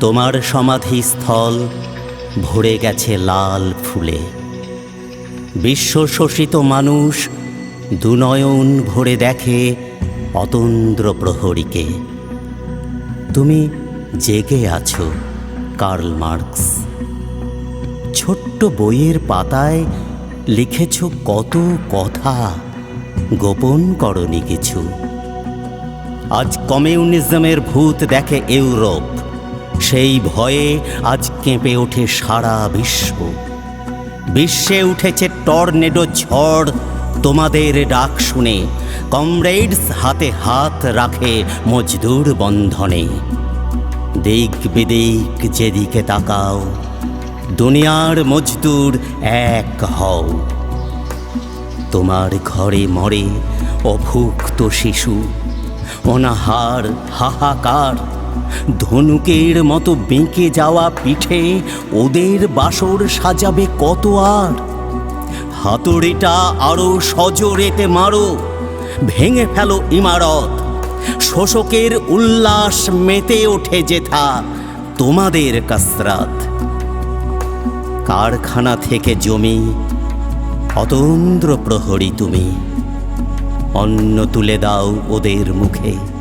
তোমার সমাধিস্থল ভরে গেছে লাল ফুলে। বিশ্ব শোষিত মানুষ দুনয়ন ভরে দেখে অতন্দ্র প্রহরীকে। তুমি জেগে আছো, কার্ল মার্কস। ছোট্ট বইয়ের পাতায় লিখেছ কত কথা, গোপন করনি কিছু। আজ কমিউনিজমের ভূত দেখে ইউরোপ। সেই ভয়ে আজ কেঁপে ওঠে সারা বিশ্ব। বিশ্বে উঠেছে টর্নেডো ঝড়, তোমাদের ডাক শুনে কমরেডস হাতে হাত রাখে মজদুর বন্ধনে। দিক বিদিক যেদিকে তাকাও, দুনিয়ার মজদুর এক হও। তোমার ঘরে মরে অভুক্ত শিশু, অনাহার হাহাকার ধনুকের মতো বেঁকে যাওয়া পিঠে ওদের বাসর সাজাবে কত আর? হাতুড়িটা আরও সজোরেতে মারো, ভেঙে ফেলো ইমারত। শোষকের উল্লাস মেতে ওঠে যেথা তোমাদের কাসরাত। কারখানা থেকে জমি, অতন্দ্র প্রহরী তুমি। অন্ন তুলে দাও ওদের মুখে।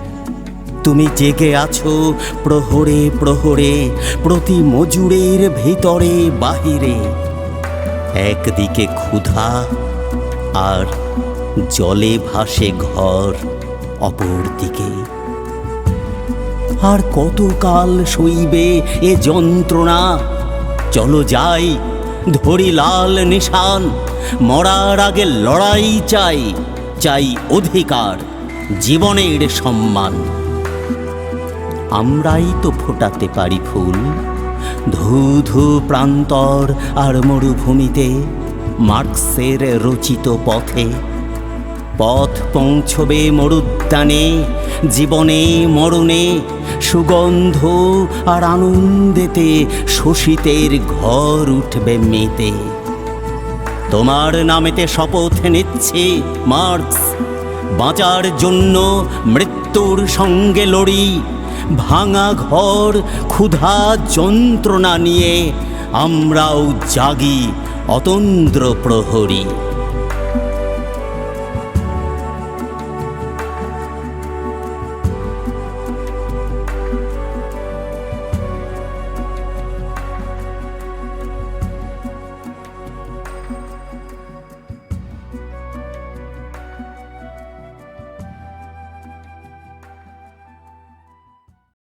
তুমি জেগে আছো প্রহরে প্রহরে, প্রতি মজুরের ভিতরে, বাহিরে। একদিকে ক্ষুধা আর জলে ভাসে ঘর অপর দিকে আর কতকাল সইবে এ যন্ত্রণা? চলো যাই, ধরি লাল নিশান, মরার আগে লড়াই চাই চাই অধিকার, জীবনের সম্মান। আমরাই তো ফোটাতে পারি ফুল। ধু ধু প্রান্তর আর মরুভূমিতে মার্কসের রচিত পথে পথ পৌঁছবে মরুদ্যানে, জীবনে, মরণে, সুগন্ধ আর আনন্দেতে শোষিতের ঘর উঠবে মেতে। তোমার নামেতে শপথ নিচ্ছে, মার্কস। বাঁচার জন্য মৃত্যুর সঙ্গে লড়ি ভাঙা ঘর ক্ষুধা যন্ত্রণা নিয়ে আমরাও জাগি অতন্দ্র প্রহরী